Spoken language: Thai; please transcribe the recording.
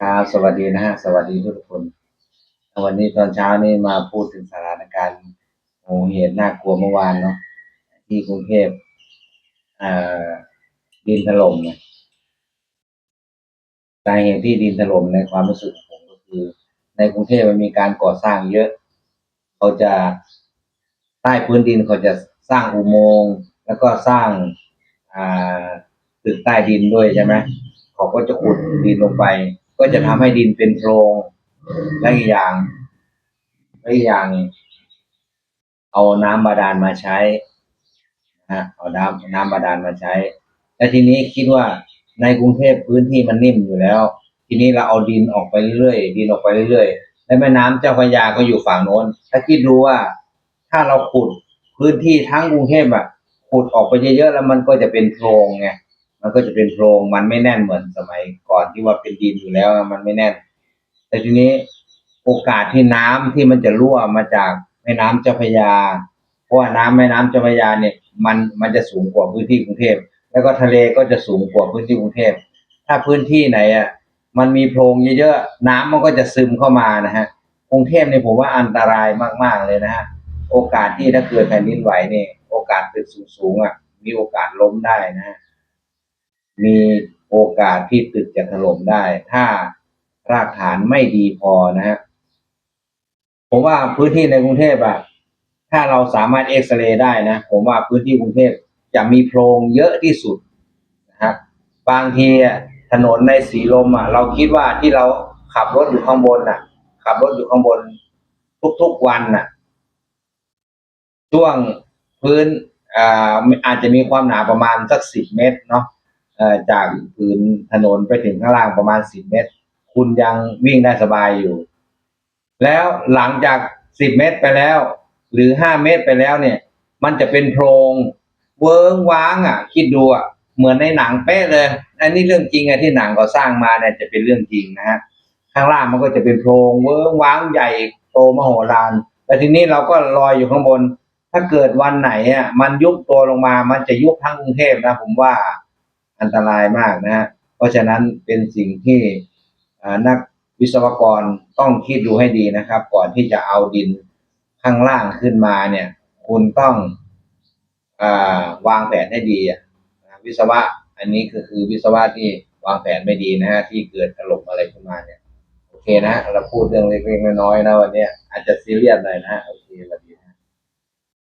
ครับสวัสดีนะฮะ สวัสดีทุกคน วันนี้ตอนเช้านี่มาพูดถึงสถานการณ์โอ้เหตุน่ากลัวเมื่อวานเนาะที่กรุงเทพดินถล่มเนี่ยสาเหตุที่ดินถล่มในความรู้สึกของผมก็คือ ในกรุงเทพมันมีการก่อสร้างเยอะ เขาจะใต้พื้นดินเขาจะสร้างอุโมงค์แล้วก็สร้างอ่าตึกใต้ดินด้วยใช่ไหมเขาก็จะขุดดินลงไป ก็จะทำให้ดินเป็นโพรงและอีกอย่างและอีกอย่าง เอาน้ำบาดาลมาใช้นะเอาน้ำน้ำบาดาลมาใช้ และทีนี้คิดว่าในกรุงเทพพื้นที่มันนิ่มอยู่แล้ว ทีนี้เราเอาดินออกไปเรื่อยดินออกไปเรื่อยและแม่น้ำเจ้าพระยาก็อยู่ฝั่งโน้น ถ้าคิดดูว่าถ้าเราขุดพื้นที่ทั้งกรุงเทพอะขุดออกไปเยอะๆแล้วมันก็จะเป็นโพรงไง มันก็จะเป็นโพรงมันไม่แน่นเหมือนสมัยก่อนที่ว่าเป็นดินอยู่แล้วมันไม่แน่น แต่ทีนี้โอกาสที่น้ำที่มันจะรั่วมาจากแม่น้ำเจ้าพระยา เพราะว่าน้ำแม่น้ำเจ้าพระยาเนี่ยมันมันจะสูงกว่าพื้นที่กรุงเทพแล้วก็ทะเลก็จะสูงกว่าพื้นที่กรุงเทพถ้าพื้นที่ไหนอะมันมีโพรงเยอะๆน้ำมันก็จะซึมเข้ามานะฮะกรุงเทพเนี่ยผมว่าอันตรายมากๆเลยนะฮะโอกาสที่ถ้าเกิดแผ่นดินไหวเนี่ยโอกาสตึกสูงๆอะมีโอกาสล้มได้นะฮะ มีโอกาสที่ตึกจะถล่มได้ ถ้ารากฐานไม่ดีพอนะฮะผมว่าพื้นที่ในกรุงเทพอะถ้าเราสามารถเอ็กซเรย์ได้นะ ผมว่าพื้นที่กรุงเทพจะมีโพรงเยอะที่สุดนะครับบางทีถนนในสีลมอะเราคิดว่าที่เราขับรถอยู่ข้างบนน่ะ ขับรถอยู่ข้างบน ทุกๆวันน่ะ ช่วงพื้นอ่าอาจจะมีความหนาประมาณสักสิบเมตรเนาะ จากพื้นถนนไปถึงข้างล่างประมาณสิบเมตร คุณยังวิ่งได้สบายอยู่ แล้วหลังจากสิบเมตรไปแล้ว หรือห้าเมตรไปแล้วเนี่ย มันจะเป็นโพรงเวิ้งว้างอะ คิดดูอะเหมือนในหนังเป๊ะเลย อันนี้เรื่องจริงอะที่หนังเขาสร้างมาเนี่ยจะเป็นเรื่องจริงนะฮะข้างล่างมันก็จะเป็นโพรงเวิ้งว้างใหญ่โตมโหฬารแต่ทีนี้เราก็ลอยอยู่ข้างบน ถ้าเกิดวันไหนอะมันยุบตัวลงมา มันจะยุบทั้งกรุงเทพนะผมว่า อันตรายมากนะฮะเพราะฉะนั้นเป็นสิ่งที่นักวิศวกรต้องคิดดูให้ดีนะครับ ก่อนที่จะเอาดินข้างล่างขึ้นมาเนี่ย คุณต้องอวางแผนให้ดีวิศวะ อันนี้ก็คือวิศวะที่วางแผนไม่ดีนะฮะที่เกิดถล่มอะไรขึ้นมาเนี่ย โอเคนะ เราพูดเรื่องเล็กๆน้อยๆนะวันนี้อาจจะซีเรียสหน่อยนะฮะโอเคสวัสดี